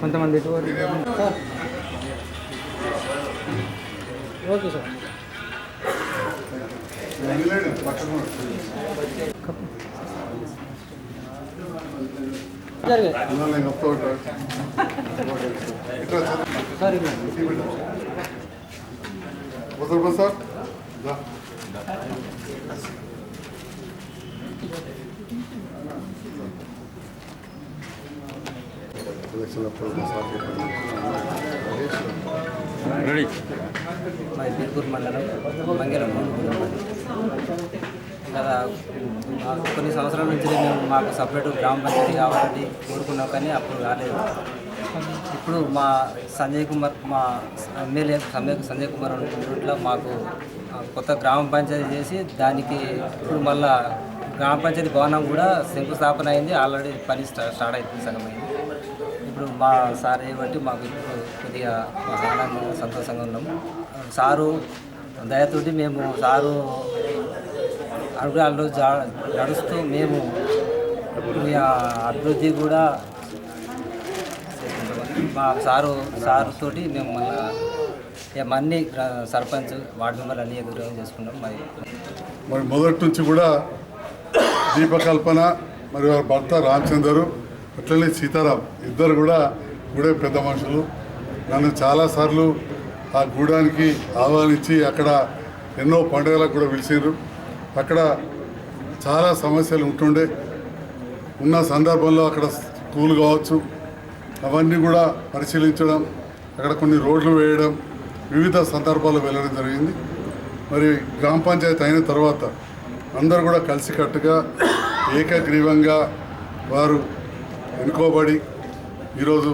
కొంతమంది ఇటు okay sir. Sir. మా బిల్కూర్ మండలం మంగళం గత కొన్ని సంవత్సరాల నుంచి మేము మాకు సపరేట్ గ్రామ పంచాయతీ కావాలని కోరుకున్నాం కానీ అప్పుడు రాలేదు. ఇప్పుడు మా సంజయ్ కుమార్ మా ఎమ్మెల్యే సంజయ్ సంజయ్ కుమార్ అనుకుంటుట్లో మాకు కొత్త గ్రామ పంచాయతీ చేసి దానికి ఇప్పుడు మళ్ళా గ్రామ పంచాయతీ భవనం కూడా శంకుస్థాపన అయింది. ఆల్రెడీ పని స్టా- స్టార్ట్ అవుతుంది సగం అయింది. ఇప్పుడు మా సార్ బట్టి మాకు కొద్దిగా మా సంతోషంగా ఉన్నాం. సారు దయతోటి మేము సారు అడుగులు నడుస్తూ మేము మీ అభివృద్ధి కూడా మా సారు సారు తోటి మేము మళ్ళా ఇక అన్ని గ్రా- సర్పంచ్ వార్డు మెంబర్లు అన్ని ఎదురు చేసుకున్నాం. మరి మరి మొదటి నుంచి కూడా దీపకల్పన మరి వారి భర్త రామచందరు అట్లనే సీతారాం ఇద్దరు కూడా గూడే పెద్ద మనుషులు. నన్ను చాలాసార్లు ఆ గూడానికి ఆహ్వానించి అక్కడ ఎన్నో పండుగలకు కూడా పిలిచారు అక్కడ చాలా సమస్యలు ఉంటుండే. ఉన్న సందర్భంలో అక్కడ స్కూల్ కావచ్చు అవన్నీ కూడా పరిశీలించడం అక్కడ కొన్ని రోడ్లు వేయడం వివిధ సందర్భాల్లో వెళ్ళడం జరిగింది. మరి గ్రామ పంచాయతీ అయిన తర్వాత అందరూ కూడా కలిసికట్టుగా ఏకగ్రీవంగా వారు ఎన్నుకోబడి ఈరోజు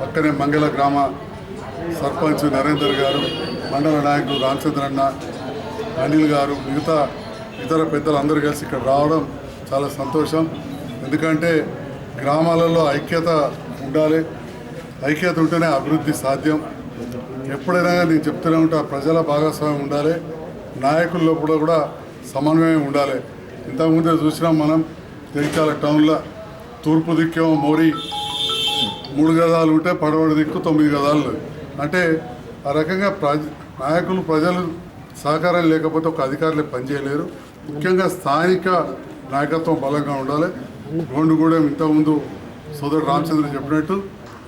పక్కనే మంగళ గ్రామ సర్పంచ్ నరేందర్ గారు మండల నాయకులు రామచంద్రన్న అనిల్ గారు మిగతా ఇతర పెద్దలు అందరూ కలిసి ఇక్కడ రావడం చాలా సంతోషం. ఎందుకంటే గ్రామాలలో ఐక్యత ఉండాలి. ఐక్యత ఉంటేనే అభివృద్ధి సాధ్యం. ఎప్పుడైనా నేను చెప్తూనే ఉంటా ప్రజల భాగస్వామ్యం ఉండాలి. నాయకుల లోపల కూడా సమన్వయం ఉండాలి. ఇంతకుముందే చూసినాం మనం తెరిచాల టౌన్లో తూర్పు దిక్కేమో మోరీ. మూడు గదాలు ఉంటే పడవడి దిక్కు తొమ్మిది గదాలు అంటే ఆ రకంగా ప్రజ నాయకులు ప్రజలు సహకారం లేకపోతే ఒక అధికారులే పనిచేయలేరు. ముఖ్యంగా స్థానిక నాయకత్వం బలంగా ఉండాలి. గోండుగూడెం ఇంతకుముందు సోదరుడు రామచంద్ర చెప్పినట్టు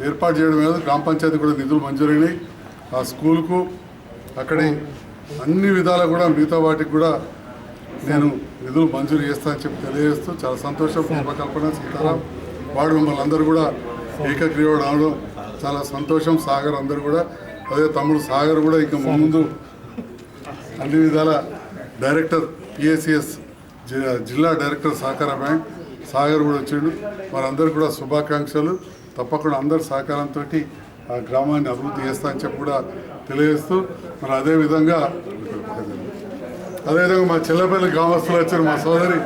ఏర్పాటు చేయడం మీద గ్రామ పంచాయతీ కూడా నిధులు మంజూరైనాయి. ఆ స్కూల్కు అక్కడి అన్ని విధాలు కూడా మిగతా వాటికి కూడా నేను నిధులు మంజూరు చేస్తా అని చెప్పి తెలియజేస్తూ చాలా సంతోషం రూపకల్పన సీతారాం. వాడు మిమ్మల్ని అందరూ కూడా ఏకగ్రీవుడు అవడం చాలా సంతోషం సాగర్ అందరూ కూడా. అదే తమ్ముడు సాగర్ కూడా ఇంకా ముందు అన్ని విధాల డైరెక్టర్ పిఎస్సిఎస్ జిల్లా డైరెక్టర్ సహకార బ్యాంక్ సాగర్ కూడా వచ్చిండు. వారందరూ కూడా శుభాకాంక్షలు. తప్పకుండా అందరి సహకారంతో ఆ గ్రామాన్ని అభివృద్ధి చేస్తా అని చెప్పి కూడా తెలియజేస్తూ మరి అదేవిధంగా అదేవిధంగా మా చెల్లపల్లి గ్రామస్తులు వచ్చారు మా సోదరి.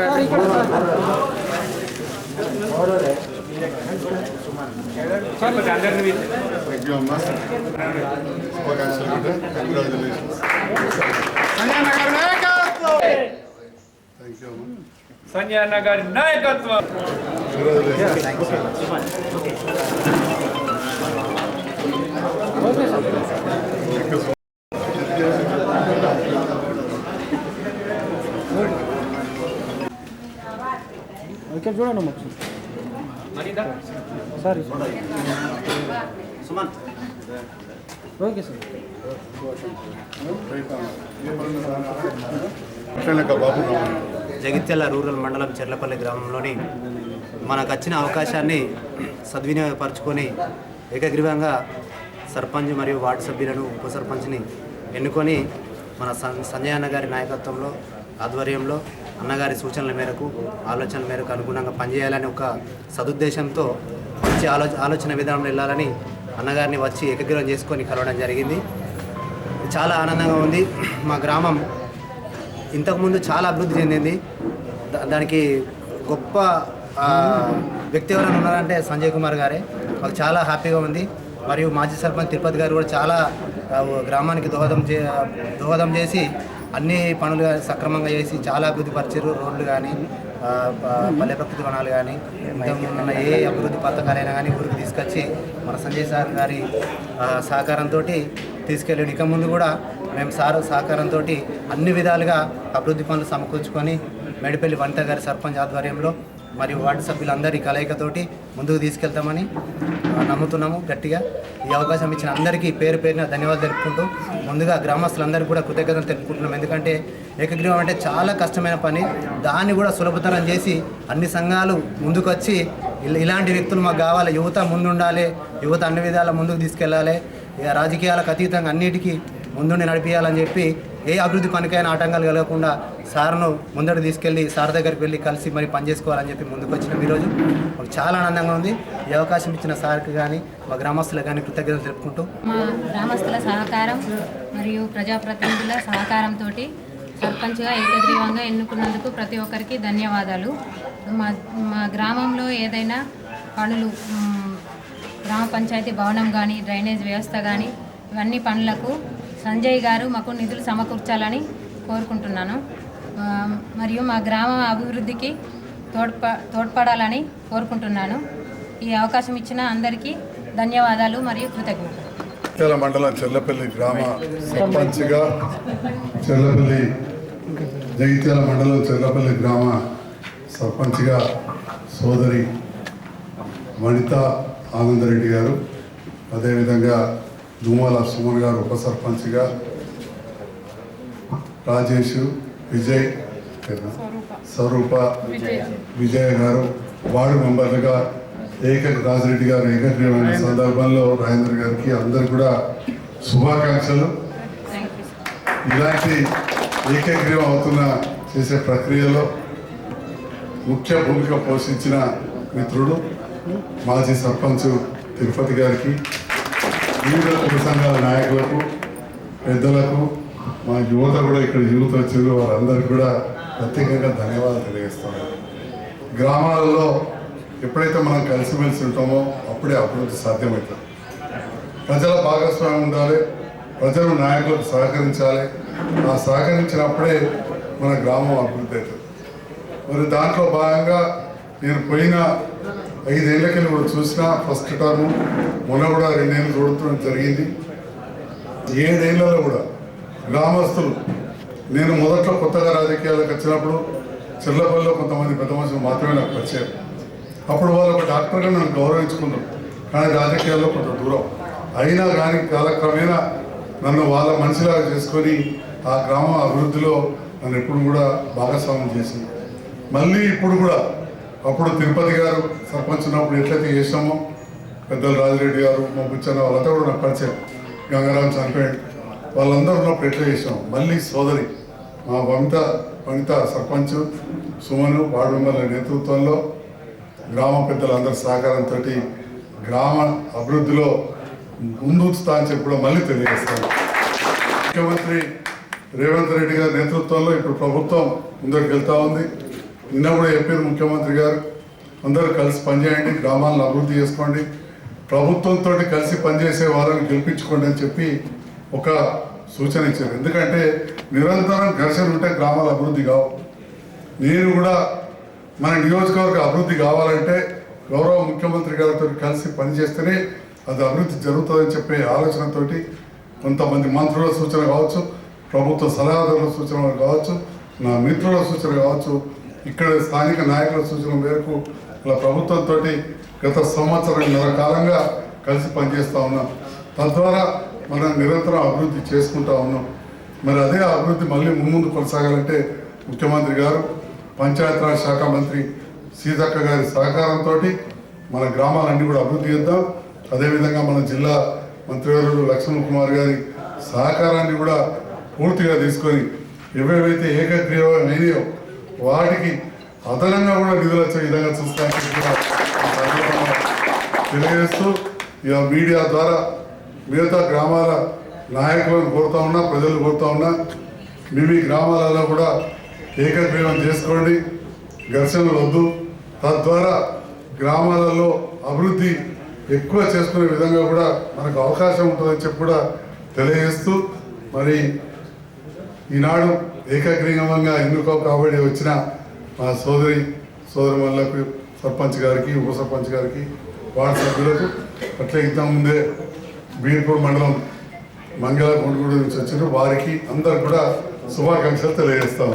రా. థ్యాంక్ యూ అమ్మా సంజయ్ నాయకత్వం ఇక్కడ చూడండి మాకు sorry okay sir Jagtial rural మండలం చెర్లపల్లి గ్రామంలోని మనకు వచ్చిన అవకాశాన్ని సద్వినియోగపరచుకొని ఏకగ్రీవంగా సర్పంచ్ మరియు వార్డు సభ్యులను ఉప సర్పంచ్ని ఎన్నుకొని మన సం- సంజయ్ అన్న గారి నాయకత్వంలో ఆధ్వర్యంలో అన్నగారి సూచనల మేరకు ఆలోచనల మేరకు అనుగుణంగా పనిచేయాలని ఒక సదుద్దేశంతో మంచి ఆలో ఆలోచన విధానంలో వెళ్ళాలని అన్నగారిని వచ్చి ఏకగ్రహం చేసుకొని కలవడం జరిగింది. చాలా ఆనందంగా ఉంది. మా గ్రామం ఇంతకుముందు చాలా అభివృద్ధి చెందింది. దా- దానికి గొప్ప వ్యక్తి ఎవరైనా ఉన్నారంటే సంజయ్ కుమార్ గారే. మాకు చాలా హ్యాపీగా ఉంది. మరియు మాజీ సర్పంచ్ తిరుపతి గారు కూడా చాలా గ్రామానికి దోహదం చే దోహదం చేసి అన్ని పనులు సక్రమంగా చేసి చాలా అభివృద్ధి పరిచారు. రోడ్లు కానీ పల్లె ప్రకృతి వనాలు కానీ ఉన్న ఏ అభివృద్ధి పథకాలైనా కానీ ఊరికి తీసుకొచ్చి మన సంజయ్ సార్ గారి సహకారంతో తీసుకెళ్ళాడు ఇక ముందు కూడా మేము సార్ సహకారంతో అన్ని విధాలుగా అభివృద్ధి పనులు సమకూర్చుకొని మెడిపల్లి వంట గారి సర్పంచ్ ఆధ్వర్యంలో మరియు వార్డు సభ్యులందరి కలయికతోటి ముందుకు తీసుకెళ్తామని నమ్ముతున్నాము గట్టిగా. ఈ అవకాశం ఇచ్చిన అందరికీ పేరు పేరున ధన్యవాదాలు తెలుపుకుంటూ ముందుగా గ్రామస్తులందరికీ కూడా కృతజ్ఞతలు తెలుపుకుంటున్నాం. ఎందుకంటే ఏకగ్రీవం అంటే చాలా కష్టమైన పని. దాన్ని కూడా సులభతరం చేసి అన్ని సంఘాలు ముందుకు వచ్చి ఇలాంటి వ్యక్తులు మాకు కావాలి. యువత ముందుండాలి యువత అన్ని విధాల ముందుకు తీసుకెళ్ళాలి. ఇక రాజకీయాలకు అతీతంగా అన్నిటికీ ముందుండి నడిపించాలని చెప్పి ఏ అభివృద్ధి పనికైనా ఆటంకాలు కలగకుండా సార్ను ముందడు తీసుకెళ్ళి సార్ దగ్గరికి వెళ్ళి కలిసి మరి పనిచేసుకోవాలని చెప్పి ముందుకు వచ్చినాం ఈరోజు. మాకు చాలా ఆనందంగా ఉంది. ఈ అవకాశం ఇచ్చిన సార్కి కానీ మా గ్రామస్తులకు కానీ కృతజ్ఞతలు తెలుపుకుంటూ. మా గ్రామస్తుల సహకారం మరియు ప్రజాప్రతినిధుల సహకారంతో సర్పంచ్గా ఏకగ్రీవంగా ఎన్నుకున్నందుకు ప్రతి ఒక్కరికి ధన్యవాదాలు. మా మా గ్రామంలో ఏదైనా పనులు గ్రామ పంచాయతీ భవనం కానీ డ్రైనేజ్ వ్యవస్థ కానీ ఇవన్నీ పనులకు సంజయ్ గారు మాకు నిధులు సమకూర్చాలని కోరుకుంటున్నాను. మరియు మా గ్రామ అభివృద్ధికి తోడ్ప తోడ్పడాలని కోరుకుంటున్నాను. ఈ అవకాశం ఇచ్చిన అందరికీ ధన్యవాదాలు మరియు కృతజ్ఞతలు. జగిత్యాల మండలం చెర్లపల్లి గ్రామ సర్పంచ్గా చెర్లపల్లి జగిత్యాల మండలం చెర్లపల్లి గ్రామ సర్పంచ్గా సోదరి వనిత ఆనందరెడ్డి గారు. అదేవిధంగా దుమాల సుమన్ గారు ఉప సర్పంచ్గా రాజేష్ విజయ్ స్వరూప. విజయ్. గారు వార్డు మెంబర్లుగా ఏక రాజిరెడ్డి గారు ఏకగ్రీవమైన సందర్భంలో రాజేంద్ర గారికి అందరు కూడా శుభాకాంక్షలు. ఇలాంటి ఏకగ్రీవం అవుతున్న చేసే ప్రక్రియలో ముఖ్య భూమిక పోషించిన మిత్రుడు మాజీ సర్పంచ్ తిరుపతి గారికి వివిధ కుల సంఘాల నాయకులకు పెద్దలకు మా యువత కూడా ఇక్కడ యువత వచ్చారు వారందరికీ కూడా ప్రత్యేకంగా ధన్యవాదాలు తెలియజేస్తున్నాను. గ్రామాలలో ఎప్పుడైతే మనం కలిసిమెలిసి ఉంటామో అప్పుడే అభివృద్ధి సాధ్యమవుతుంది. ప్రజల భాగస్వామ్యం ఉండాలి ప్రజలు నాయకులకు సహకరించాలి. ఆ సహకరించినప్పుడే మన గ్రామం అభివృద్ధి అవుతుంది. మరి దాంట్లో భాగంగా నేను పోయిన ఐదేళ్ళకెళ్ళి కూడా చూసినా ఫస్ట్ టర్మ్ మొన్న కూడా రెండేళ్ళు చూడటం జరిగింది. ఏడేళ్ళలో కూడా గ్రామస్తులు నేను మొదట్లో కొత్తగా రాజకీయాలకు వచ్చినప్పుడు చిల్లపల్లిలో కొంతమంది పెద్ద మనుషులు మాత్రమే నాకు పరిచయం. అప్పుడు వాళ్ళు ఒక డాక్టర్గా నన్ను గౌరవించుకున్నారు కానీ రాజకీయాల్లో కొంత దూరం. అయినా కానీ కాలక్రమేణా నన్ను వాళ్ళ మనిషిలాగా చేసుకొని ఆ గ్రామ అభివృద్ధిలో నన్ను ఎప్పుడు కూడా భాగస్వామ్యం చేసింది. మళ్ళీ ఇప్పుడు కూడా అప్పుడు తిరుపతి గారు సర్పంచ్ ఉన్నప్పుడు ఎట్లయితే చేసామో పెద్దలు రాజిరెడ్డి గారు మా బుచ్చన్న వాళ్ళంతా కూడా నాకు పరిచయం. గంగారాం చనిపోయాడు. వాళ్ళందరూ ఉన్నప్పుడు ఎట్లా చేసాం మళ్ళీ సోదరి మా వమిత వమిత సర్పంచ్ సుమను వార్డు మెంబర్ల నేతృత్వంలో గ్రామ పెద్దలందరి సహకారంతో గ్రామ అభివృద్ధిలో ముందుంచుతా అని చెప్పి కూడా మళ్ళీ తెలియజేస్తాను. ముఖ్యమంత్రి రేవంత్ రెడ్డి గారి నేతృత్వంలో ఇప్పుడు ప్రభుత్వం ముందరికి వెళ్తా ఉంది. నిన్న కూడా చెప్పారు ముఖ్యమంత్రి గారు అందరూ కలిసి పనిచేయండి గ్రామాలను అభివృద్ధి చేసుకోండి. ప్రభుత్వంతో కలిసి పనిచేసే వాళ్ళని గెలిపించుకోండి అని చెప్పి ఒక సూచన ఇచ్చారు. ఎందుకంటే నిరంతరం ఘర్షణ ఉంటే గ్రామాల అభివృద్ధి కావు. నేను కూడా మన నియోజకవర్గ అభివృద్ధి కావాలంటే గౌరవ ముఖ్యమంత్రి గారితో కలిసి పనిచేస్తేనే అది అభివృద్ధి జరుగుతుందని చెప్పే ఆలోచనతోటి కొంతమంది మంత్రుల సూచన కావచ్చు ప్రభుత్వ సలహాదారుల సూచన కావచ్చు నా మిత్రుల సూచన కావచ్చు ఇక్కడ స్థానిక నాయకుల సూచన మేరకు ఇలా ప్రభుత్వంతో గత సంవత్సరంన్నర కాలంగా కలిసి పనిచేస్తూ ఉన్నాం. తద్వారా మనం నిరంతరం అభివృద్ధి చేసుకుంటా ఉన్నాం. మరి అదే అభివృద్ధి మళ్ళీ ముందు కొనసాగాలంటే ముఖ్యమంత్రి గారు పంచాయతీరాజ్ శాఖ మంత్రి సీతక్క గారి సహకారంతో మన గ్రామాలన్నీ కూడా అభివృద్ధి చేద్దాం. అదేవిధంగా మన జిల్లా మంత్రివర్యులు లక్ష్మణ్ కుమార్ గారి సహకారాన్ని కూడా పూర్తిగా తీసుకొని ఏవేవైతే ఏకగ్రీవం అయినాయో వాటికి అదనంగా కూడా నిధులు వచ్చే విధంగా చూస్తానికి కూడా తెలియజేస్తూ ఇక మీడియా ద్వారా మిగతా గ్రామాల నాయకులను కోరుతా ఉన్నా ప్రజలు కోరుతా ఉన్నా మీ మీ గ్రామాలలో కూడా ఏకగ్రీవం చేసుకోండి ఘర్షణలు వద్దు. తద్వారా గ్రామాలలో అభివృద్ధి ఎక్కువ చేసుకునే విధంగా కూడా మనకు అవకాశం ఉంటుందని చెప్పి కూడా తెలియజేస్తూ మరి ఈనాడు ఏకగ్రీవంగా ఎన్నుకో కాబట్టి వచ్చిన మా సోదరి సోదరులకు సర్పంచ్ గారికి ఉప సర్పంచ్ గారికి వార్డు సభ్యులకు అట్లే ఇంతకుముందే బీర్పూర్ మండలం మంగళ గుంటూరు నుంచి వచ్చిన వారికి అందరు కూడా శుభాకాంక్షలు తెలియజేస్తాము